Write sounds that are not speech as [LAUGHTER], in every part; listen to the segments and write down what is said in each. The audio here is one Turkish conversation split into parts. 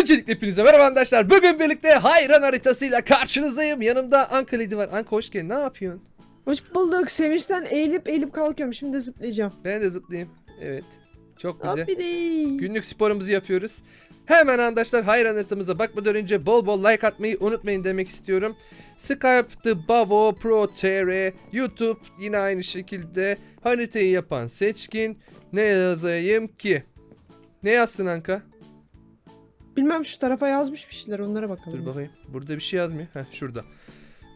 Öncelikle hepinize merhaba arkadaşlar. Bugün birlikte hayran haritasıyla karşınızdayım. Yanımda Anka Lady var. Anka hoş geldin. Ne yapıyorsun? Hoş bulduk. Sevinçten eğilip eğilip kalkıyorum. Şimdi zıplayacağım. Ben de zıplayayım. Evet. Çok güzel. Hoppidi. Günlük sporumuzu yapıyoruz. Hemen arkadaşlar hayran haritamıza bakmadan önce bol bol like atmayı unutmayın demek istiyorum. Skype, The Bavo, Pro TR, YouTube yine aynı şekilde haritayı yapan seçkin. Ne yazayım ki? Ne yazsın Anka? Bilmem şu tarafa yazmış bir şeyler onlara bakalım. Dur bakayım. Burada bir şey yazmıyor. Heh şurada.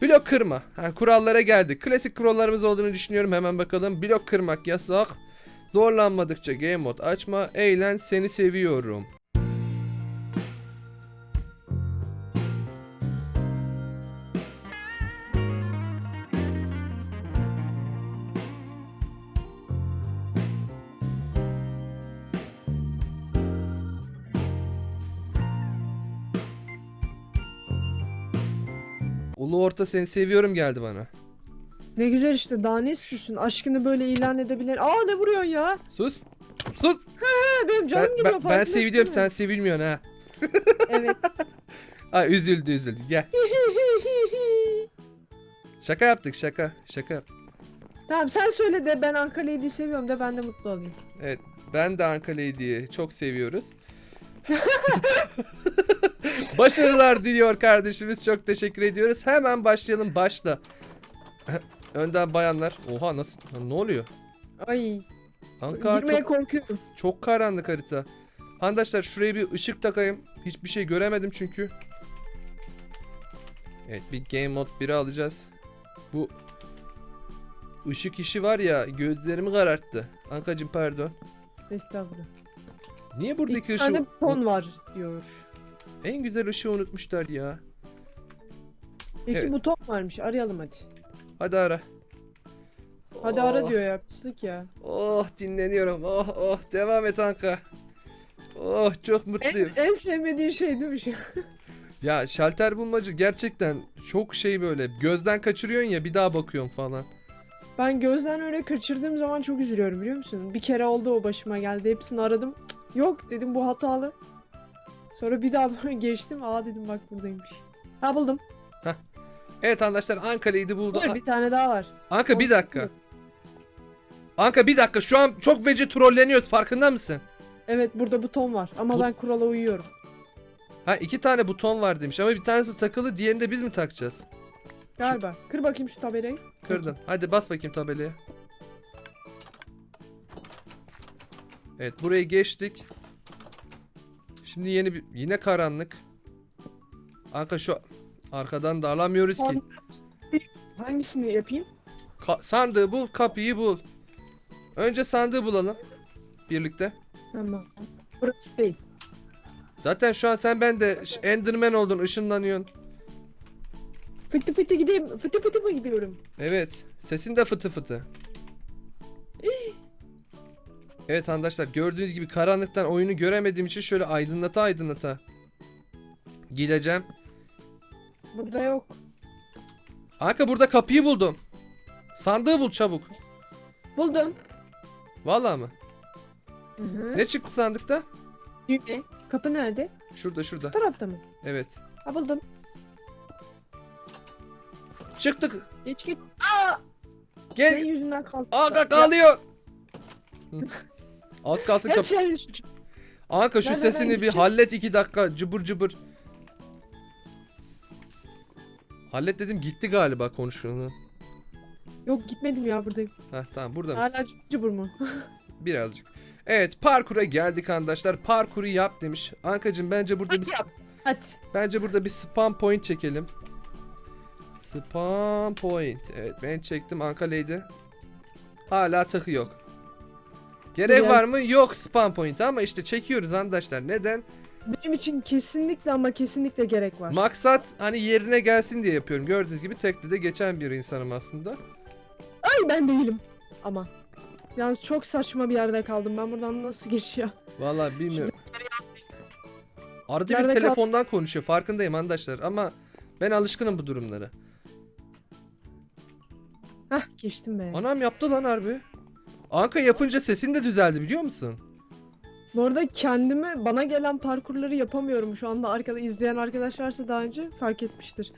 Blok kırma. Ha, kurallara geldik. Klasik kurallarımız olduğunu düşünüyorum. Hemen bakalım. Blok kırmak yasak. Zorlanmadıkça game mod açma. Eğlen seni seviyorum. Ulu orta seni seviyorum geldi bana. Ne güzel işte daha ne istiyorsun? Aşkını böyle ilan edebilir. Aa ne vuruyorsun ya? Sus. Sus. Ha, benim Ben, canım ben, gidiyor. ben farkındasın seviliyorum sen mi? sevilmiyorsun ha. [LAUGHS] Evet. [LAUGHS] Ay üzüldü üzüldü. Gel. Şaka yaptık şaka. Şaka yaptık. tamam sen söyle de ben Ankara'yı seviyorum de ben de mutlu olayım. Evet. Ben de Anka Lady'yi çok seviyoruz. [LAUGHS] Başarılar diliyor kardeşimiz. Çok teşekkür ediyoruz. Hemen başlayalım. Başla. Önden bayanlar. Oha nasıl? Ne oluyor? Ay Anka girmeye çok, korkuyorum. çok karanlık harita. Arkadaşlar şuraya bir ışık takayım. Hiçbir şey göremedim çünkü. Evet bir game mod 1'i alacağız. Bu ışık işi var ya gözlerimi kararttı. Ankacım pardon. Estağfurullah. Niye Bir buradaki tane ton var diyor. En güzel ışığı unutmuşlar ya. Peki Evet. buton varmış arayalım hadi. Hadi ara. Hadi Oh, ara diyor ya pislik ya. Oh dinleniyorum. Oh oh devam et Anka. Oh çok En, mutluyum. en sevmediğin şey değil mi şu? [LAUGHS] Ya şalter bulmacı gerçekten çok şey böyle gözden kaçırıyorsun ya bir daha bakıyorsun falan. Ben gözden öyle kaçırdığım zaman çok üzülüyorum biliyor musun? Bir kere oldu o başıma geldi. Hepsini aradım. Cık, Yok dedim bu hatalı. Sonra bir daha böyle [LAUGHS] geçtim. Aa dedim bak buradaymış. Ha buldum. Evet arkadaşlar Ankara'yı buldu. Dur bir tane daha var. Anka bir dakika. Anka bir dakika şu an çok veci trolleniyoruz farkında mısın? Evet burada buton var ama Bu- ben kurala uyuyorum. Ha iki tane buton var demiş ama bir tanesi takılı diğerini de biz mi takacağız? Galiba. Kır bakayım şu tabelayı. Kırdım. Hadi bas bakayım tabelaya. Evet burayı geçtik. Şimdi yeni bir yine karanlık. Anka şu arkadan da alamıyoruz ki. Hangisini yapayım? Ka- sandığı bul, kapıyı bul. Önce sandığı bulalım. Birlikte. Tamam. Burası değil. Zaten şu an sen ben de Enderman oldun, ışınlanıyorsun. Fıtı fıtı gideyim. Fıtı fıtı mı gidiyorum? Evet. Sesin de fıtı fıtı. Evet arkadaşlar gördüğünüz gibi karanlıktan oyunu göremediğim için şöyle aydınlata aydınlata gideceğim. Burada yok. Anka burada kapıyı buldum. Sandığı bul çabuk. Buldum. Vallahi mı? Hı hı. Ne çıktı sandıkta? Düğme. Kapı nerede? Şurada şurada. Bu tarafta mı? Evet. Ha buldum. Çıktık. Geç git. Aa! Gel. Senin yüzünden kaldı. Anka kalıyor. [LAUGHS] Az kalsın Hep kap. senin suçun. Anka şu Nereden sesini bir gideceğim? hallet iki dakika cıbır cıbır. Hallet dedim gitti galiba konuşmanı. Yok gitmedim ya buradayım. Heh tamam burada mısın? Hala cıbır mı? [LAUGHS] Birazcık. Evet parkura geldik arkadaşlar. Parkuru yap demiş. Ankacım bence burada bir Hadi yap. Hadi. bence burada bir spam point çekelim. Spam point. Evet ben çektim Anka Lady. Hala takı yok. Gerek Güzel. var mı? Yok spam point ama işte çekiyoruz arkadaşlar. Neden? Benim için kesinlikle ama kesinlikle gerek var. Maksat hani yerine gelsin diye yapıyorum. Gördüğünüz gibi tekli de geçen bir insanım aslında. Ay ben değilim. Ama. Yalnız çok saçma bir yerde kaldım. Ben buradan nasıl geçeceğim? Vallahi bilmiyorum. Arada bir Nerede telefondan konuşuyor. Farkındayım arkadaşlar ama ben alışkınım bu durumlara. Hah geçtim be. Anam yaptı lan harbi. Anka yapınca sesin de düzeldi biliyor musun? Bu arada kendime bana gelen parkurları yapamıyorum şu anda arkada izleyen arkadaş varsa daha önce fark etmiştir.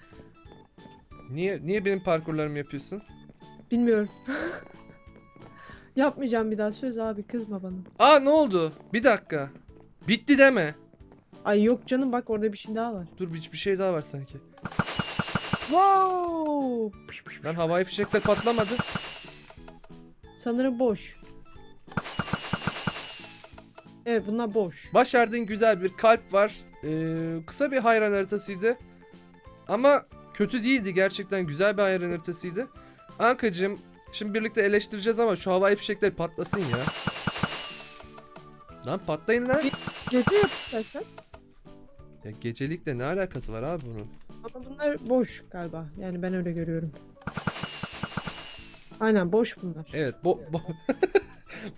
Niye niye benim parkurlarımı yapıyorsun? Bilmiyorum. [LAUGHS] Yapmayacağım bir daha söz abi kızma bana. Aa ne oldu? Bir dakika. Bitti deme. Ay yok canım bak orada bir şey daha var. Dur bir, bir şey daha var sanki. Wow! Lan havai fişekler patlamadı. Sanırım boş. Evet bunlar boş. Başardığın güzel bir kalp var. Ee, kısa bir hayran haritasıydı. Ama kötü değildi. Gerçekten güzel bir hayran haritasıydı. Ankacığım şimdi birlikte eleştireceğiz ama şu havai fişekler patlasın ya. Lan patlayın lan. Gece yap istersen. Ya gecelikle ne alakası var abi bunun? Ama bunlar boş galiba. Yani ben öyle görüyorum. Aynen boş bunlar. Evet bo bo-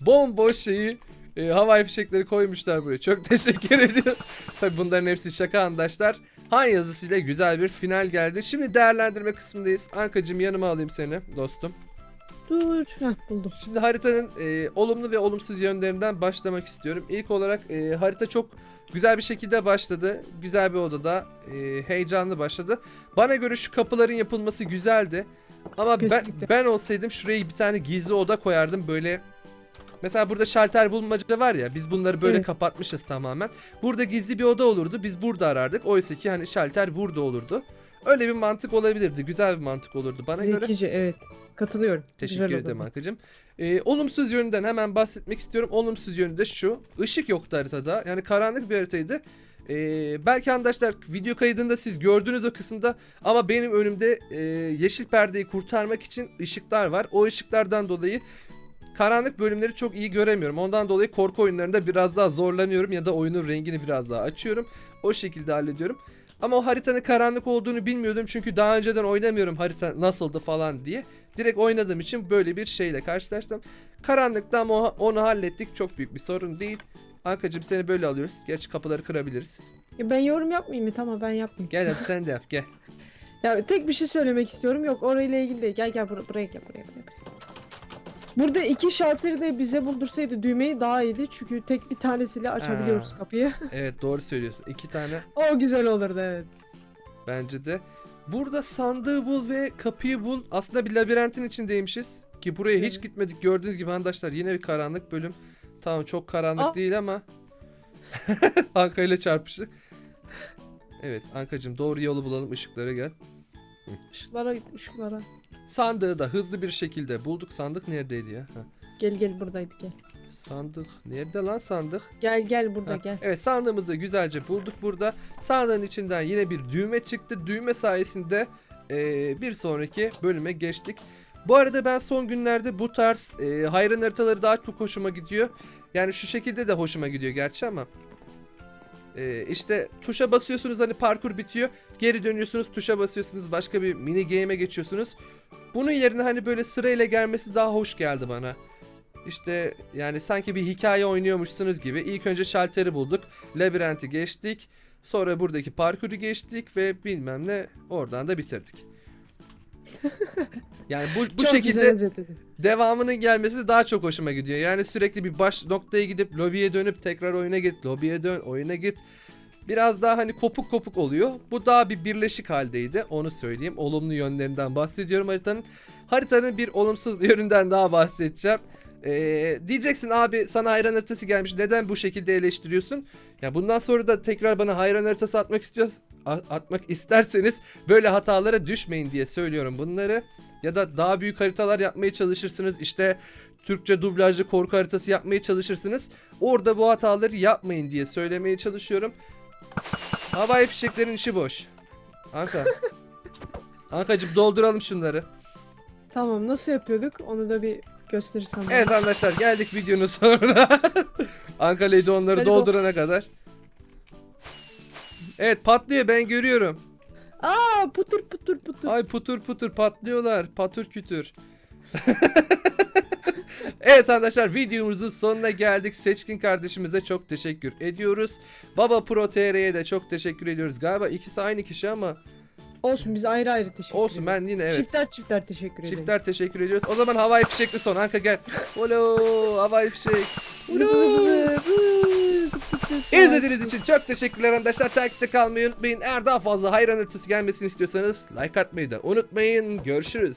[LAUGHS] bomboş şeyi e, havai fişekleri koymuşlar buraya. Çok [LAUGHS] teşekkür ediyorum. Tabi bunların hepsi şaka arkadaşlar. Han yazısıyla güzel bir final geldi. Şimdi değerlendirme kısmındayız. Ankacığım yanıma alayım seni dostum. Dur. Heh buldum. Şimdi haritanın e, olumlu ve olumsuz yönlerinden başlamak istiyorum. İlk olarak e, harita çok güzel bir şekilde başladı. Güzel bir odada e, heyecanlı başladı. Bana göre şu kapıların yapılması güzeldi. Ama ben, Kesinlikle. ben olsaydım şuraya bir tane gizli oda koyardım böyle. Mesela burada şalter bulmaca var ya biz bunları böyle Evet. kapatmışız tamamen. Burada gizli bir oda olurdu biz burada arardık. Oysa ki hani şalter burada olurdu. Öyle bir mantık olabilirdi. Güzel bir mantık olurdu bana göre. Zekice evet. Katılıyorum. Teşekkür Güzel ederim oldu. Hakkı'cım. Ee, olumsuz yönünden hemen bahsetmek istiyorum. Olumsuz yönü de şu. Işık yoktu haritada. Yani karanlık bir haritaydı. Ee, belki arkadaşlar video kaydında siz gördünüz o kısımda ama benim önümde e, yeşil perdeyi kurtarmak için ışıklar var. O ışıklardan dolayı karanlık bölümleri çok iyi göremiyorum. Ondan dolayı korku oyunlarında biraz daha zorlanıyorum ya da oyunun rengini biraz daha açıyorum. O şekilde hallediyorum. Ama o haritanın karanlık olduğunu bilmiyordum çünkü daha önceden oynamıyorum harita nasıldı falan diye. Direkt oynadığım için böyle bir şeyle karşılaştım. Karanlıkta ama onu hallettik. Çok büyük bir sorun değil. Hankacığım seni böyle alıyoruz. Gerçi kapıları kırabiliriz. Ya ben yorum yapmayayım mı? Tamam ben yapmayayım. Gel hadi [LAUGHS] sen de yap gel. Ya tek bir şey söylemek istiyorum. Yok orayla ilgili değil. Gel gel bur- buraya gel buraya, buraya. Burada iki şalteri de bize buldursaydı düğmeyi daha iyiydi. Çünkü tek bir tanesiyle açabiliyoruz Ha. kapıyı. [LAUGHS] Evet doğru söylüyorsun. İki tane o güzel olurdu evet. bence de. Burada sandığı bul ve kapıyı bul. Aslında bir labirentin içindeymişiz. Ki buraya hiç Evet. gitmedik. Gördüğünüz gibi arkadaşlar yine bir karanlık bölüm. Tamam çok karanlık Aa. değil ama. [LAUGHS] Anka ile çarpıştık. Evet Ankacığım doğru yolu bulalım ışıklara gel. Işıklara git ışıklara. Sandığı da hızlı bir şekilde bulduk. Sandık neredeydi ya? Ha. Gel gel buradaydı gel. Sandık. Nerede lan sandık? Gel gel burada Ha, gel. Evet sandığımızı güzelce bulduk burada. Sandığın içinden yine bir düğme çıktı. Düğme sayesinde eee, bir sonraki bölüme geçtik. Bu arada ben son günlerde bu tarz eee hayran haritaları daha çok hoşuma gidiyor. Yani şu şekilde de hoşuma gidiyor gerçi ama. Eee işte tuşa basıyorsunuz hani parkur bitiyor. Geri dönüyorsunuz tuşa basıyorsunuz başka bir mini game'e geçiyorsunuz. Bunun yerine hani böyle sırayla gelmesi daha hoş geldi bana. İşte yani sanki bir hikaye oynuyormuşsunuz gibi. İlk önce şalteri bulduk. Labirenti geçtik. Sonra buradaki parkuru geçtik ve bilmem ne oradan da bitirdik. [LAUGHS] Yani bu, bu Çok şekilde devamının gelmesi daha çok hoşuma gidiyor. Yani sürekli bir baş noktaya gidip lobiye dönüp tekrar oyuna git, lobiye dön, oyuna git. Biraz daha hani kopuk kopuk oluyor. Bu daha bir birleşik haldeydi. Onu söyleyeyim. Olumlu yönlerinden bahsediyorum haritanın. Haritanın bir olumsuz [LAUGHS] yönünden daha bahsedeceğim. Ee, diyeceksin abi sana hayran haritası gelmiş. Neden bu şekilde eleştiriyorsun? Ya bundan sonra da tekrar bana hayran haritası atmak istiyoruz. a- atmak isterseniz böyle hatalara düşmeyin diye söylüyorum bunları. Ya da daha büyük haritalar yapmaya çalışırsınız. İşte Türkçe dublajlı korku haritası yapmaya çalışırsınız. Orada bu hataları yapmayın diye söylemeye çalışıyorum. Havai fişeklerin işi boş. Anka. [LAUGHS] Ankacım dolduralım şunları. Tamam nasıl yapıyorduk onu da bir gösterirsen. bana. Evet arkadaşlar geldik videonun sonuna. [LAUGHS] Ankara'ydı onları Hadi doldurana kadar. Evet patlıyor ben görüyorum. Aa putur putur putur. Ay putur putur patlıyorlar. Patır kütür. [LAUGHS] evet arkadaşlar videomuzun sonuna geldik. Seçkin kardeşimize çok teşekkür ediyoruz. Baba Pro TR'ye de çok teşekkür ediyoruz. Galiba ikisi aynı kişi ama Olsun biz ayrı ayrı teşekkür olsun ederiz. ben yine evet. Çiftler çiftler teşekkür ederiz. Çiftler teşekkür ediyoruz. O zaman havai fişekli son. Anka gel. Olo havai fişek. Vıy. İzlediğiniz için çok teşekkürler arkadaşlar. Takipte kalmayı unutmayın. Eğer daha fazla hayran haritası gelmesini istiyorsanız like atmayı da unutmayın. Görüşürüz.